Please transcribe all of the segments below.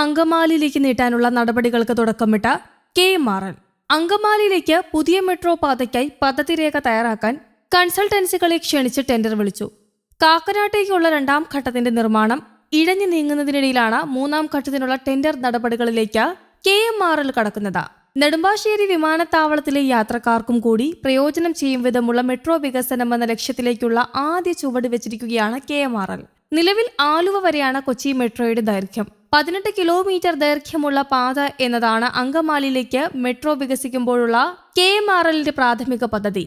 അങ്കമാലിയിലേക്ക് നീട്ടാനുള്ള നടപടികൾക്ക് തുടക്കമിട്ട കെ മാറൻ അങ്കമാലിയിലേക്ക് പുതിയ മെട്രോ പാതയ്ക്കായി പദ്ധതി രേഖ തയ്യാറാക്കാൻ കൺസൾട്ടൻസികളെ ക്ഷണിച്ച് ടെൻഡർ വിളിച്ചു. കാക്കനാട്ടേക്കുള്ള രണ്ടാം ഘട്ടത്തിന്റെ നിർമ്മാണം ഇഴഞ്ഞു നീങ്ങുന്നതിനിടയിലാണ് മൂന്നാം ഘട്ടത്തിനുള്ള ടെൻഡർ നടപടികളിലേക്ക് കെ എം ആർ എൽ കടക്കുന്നത്. നെടുമ്പാശ്ശേരി വിമാനത്താവളത്തിലെ യാത്രക്കാർക്കും കൂടി പ്രയോജനം ചെയ്യും വിധമുള്ള മെട്രോ വികസനം എന്ന ലക്ഷ്യത്തിലേക്കുള്ള ആദ്യ ചുവട് വെച്ചിരിക്കുകയാണ് കെ എം ആർ എൽ. നിലവിൽ ആലുവ വരെയാണ് കൊച്ചി മെട്രോയുടെ ദൈർഘ്യം. പതിനെട്ട് കിലോമീറ്റർ ദൈർഘ്യമുള്ള പാത എന്നതാണ് അങ്കമാലിയിലേക്ക് മെട്രോ വികസിക്കുമ്പോഴുള്ള കെ എം ആർ എല്ലിന്റെ പ്രാഥമിക പദ്ധതി.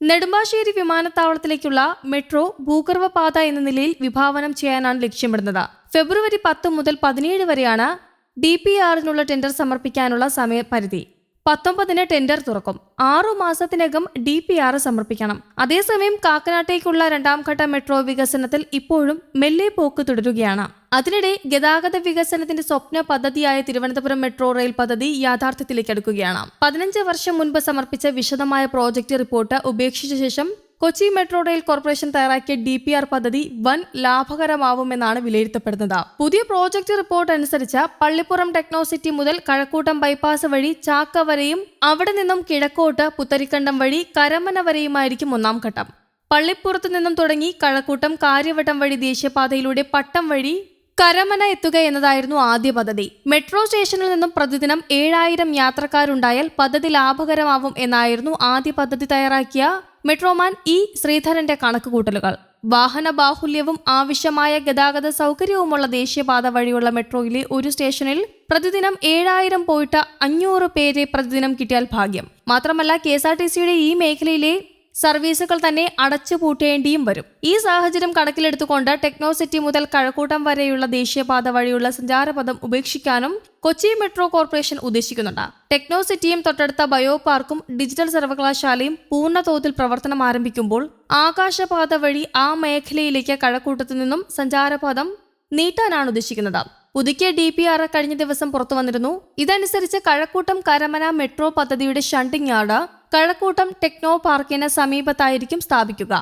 നെടുമ്പാശ്ശേരി വിമാനത്താവളത്തിലേക്കുള്ള മെട്രോ ഭൂഗർഭ പാത എന്ന നിലയിൽ വിഭാവനം ചെയ്യാനാണ് ലക്ഷ്യമിടുന്നത്. ഫെബ്രുവരി പത്ത് മുതൽ പതിനേഴ് വരെയാണ് ഡി പി ആറിനുള്ള ടെൻഡർ സമർപ്പിക്കാനുള്ള സമയപരിധി. പത്തൊമ്പതിന് ടെൻഡർ തുറക്കും. ആറു മാസത്തിനകം ഡി പി ആർ സമർപ്പിക്കണം. അതേസമയം കാക്കനാട്ടേക്കുള്ള രണ്ടാം ഘട്ട മെട്രോ വികസനത്തിൽ ഇപ്പോഴും മെല്ലെ പോക്ക് തുടരുകയാണ്. അതിനിടെ ഗതാഗത വികസനത്തിന്റെ സ്വപ്ന പദ്ധതിയായ തിരുവനന്തപുരം മെട്രോ റെയിൽ പദ്ധതി യാഥാർത്ഥ്യത്തിലേക്ക് അടുക്കുകയാണ്. പതിനഞ്ച് വർഷം മുൻപ് സമർപ്പിച്ച വിശദമായ പ്രോജക്റ്റ് റിപ്പോർട്ട് ഉപേക്ഷിച്ച ശേഷം കൊച്ചി മെട്രോ റെയിൽ കോർപ്പറേഷൻ തയ്യാറാക്കിയ ഡി പി ആർ പദ്ധതി വൻ ലാഭകരമാവുമെന്നാണ് വിലയിരുത്തപ്പെടുന്നത്. പുതിയ പ്രോജക്റ്റ് റിപ്പോർട്ട് അനുസരിച്ച് പള്ളിപ്പുറം ടെക്നോസിറ്റി മുതൽ കഴക്കൂട്ടം ബൈപ്പാസ് വഴി ചാക്ക വരെയും അവിടെ നിന്നും കിഴക്കോട്ട് പുത്തരിക്കണ്ടം വഴി കരമന വരെയുമായിരിക്കും ഒന്നാം ഘട്ടം. പള്ളിപ്പുറത്ത് നിന്നും തുടങ്ങി കഴക്കൂട്ടം കാര്യവട്ടം വഴി ദേശീയപാതയിലൂടെ പട്ടം വഴി കരമന എത്തുക എന്നതായിരുന്നു ആദ്യ പദ്ധതി. മെട്രോ സ്റ്റേഷനിൽ നിന്നും പ്രതിദിനം ഏഴായിരം യാത്രക്കാരുണ്ടായാൽ പദ്ധതി ലാഭകരമാവും എന്നായിരുന്നു ആദ്യ പദ്ധതി തയ്യാറാക്കിയ മെട്രോമാൻ ഇ ശ്രീധരന്റെ കണക്കുകൂട്ടലുകൾ. വാഹന ബാഹുല്യവും ആവശ്യമായ ഗതാഗത സൗകര്യവുമുള്ള ദേശീയപാത വഴിയുള്ള മെട്രോയിലെ ഒരു സ്റ്റേഷനിൽ പ്രതിദിനം ഏഴായിരം പോയിട്ട് അഞ്ഞൂറ് പേരെ പ്രതിദിനം കിട്ടിയാൽ ഭാഗ്യം. മാത്രമല്ല കെ എസ് ആർ ടി സിയുടെ ഈ മേഖലയിലെ സർവീസുകൾ തന്നെ അടച്ചുപൂട്ടേണ്ടിയും വരും. ഈ സാഹചര്യം കണക്കിലെടുത്തുകൊണ്ട് ടെക്നോസിറ്റി മുതൽ കഴക്കൂട്ടം വരെയുള്ള ദേശീയപാത വഴിയുള്ള സഞ്ചാരപഥം ഉപേക്ഷിക്കാനും കൊച്ചി മെട്രോ കോർപ്പറേഷൻ ഉദ്ദേശിക്കുന്നുണ്ട്. ടെക്നോസിറ്റിയും തൊട്ടടുത്ത ബയോ പാർക്കും ഡിജിറ്റൽ സർവകലാശാലയും പൂർണ തോതിൽ പ്രവർത്തനം ആരംഭിക്കുമ്പോൾ ആകാശപാത വഴി ആ മേഖലയിലേക്ക് കഴക്കൂട്ടത്തു നിന്നും സഞ്ചാരപഥം നീട്ടാനാണ് ഉദ്ദേശിക്കുന്നത്. പുതുക്കിയ ഡി പി ആർ കഴിഞ്ഞ ദിവസം പുറത്തു വന്നിരുന്നു ഇതനുസരിച്ച് കഴക്കൂട്ടം കരമന മെട്രോ പദ്ധതിയുടെ ഷണ്ടിംഗ് യാർഡ് കഴക്കൂട്ടം ടെക്നോ പാർക്കിന് സമീപത്തായിരിക്കും സ്ഥാപിക്കുക.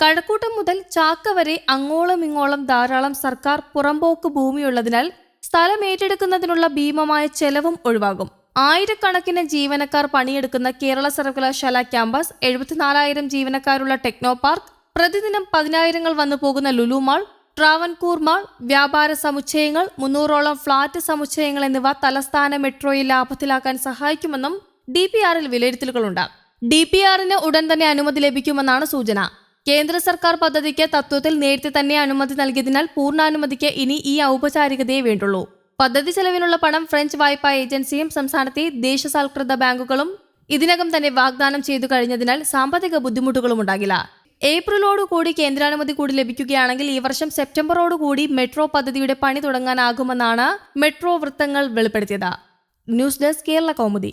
കഴക്കൂട്ടം മുതൽ ചാക്ക വരെ അങ്ങോളം ഇങ്ങോളം ധാരാളം സർക്കാർ പുറമ്പോക്ക് ഭൂമിയുള്ളതിനാൽ സ്ഥലം ഏറ്റെടുക്കുന്നതിനുള്ള ഭീമമായ ചെലവും ഒഴിവാകും. ആയിരക്കണക്കിന് ജീവനക്കാർ പണിയെടുക്കുന്ന കേരള സർവകലാശാല ക്യാമ്പസ് എഴുപത്തിനാലായിരം ജീവനക്കാരുള്ള ടെക്നോ പാർക്ക് പ്രതിദിനം പതിനായിരങ്ങൾ വന്നു പോകുന്ന ലുലു മാൾ ട്രാവൻകൂർ മാൾ വ്യാപാര സമുച്ചയങ്ങൾ മുന്നൂറോളം ഫ്ളാറ്റ് സമുച്ചയങ്ങൾ എന്നിവ തലസ്ഥാന മെട്രോയിൽ ലാഭത്തിലാക്കാൻ സഹായിക്കുമെന്നും ഡി പി ആറിൽ വിലയിരുത്തലുകളുണ്ട്. ഡി പി ആറിന് ഉടൻ തന്നെ അനുമതി ലഭിക്കുമെന്നാണ് സൂചന. കേന്ദ്ര സർക്കാർ പദ്ധതിക്ക് തത്വത്തിൽ നേരത്തെ തന്നെ അനുമതി നൽകിയതിനാൽ പൂർണാനുമതിക്ക് ഇനി ഈ ഔപചാരികതയെ വേണ്ടുള്ളൂ. പദ്ധതി ചെലവിനുള്ള പണം ഫ്രഞ്ച് വായ്പാ ഏജൻസിയും സംസ്ഥാനത്തെ ദേശസാൽകൃത ബാങ്കുകളും ഇതിനകം തന്നെ വാഗ്ദാനം ചെയ്തു കഴിഞ്ഞതിനാൽ സാമ്പത്തിക ബുദ്ധിമുട്ടുകളും ഉണ്ടാകില്ല. ഏപ്രിലോടുകൂടി കേന്ദ്രാനുമതി കൂടി ലഭിക്കുകയാണെങ്കിൽ ഈ വർഷം സെപ്റ്റംബറോടുകൂടി മെട്രോ പദ്ധതിയുടെ പണി തുടങ്ങാനാകുമെന്നാണ് മെട്രോ വൃത്തങ്ങൾ വെളിപ്പെടുത്തിയത്. News desk Kerala Kaumudi.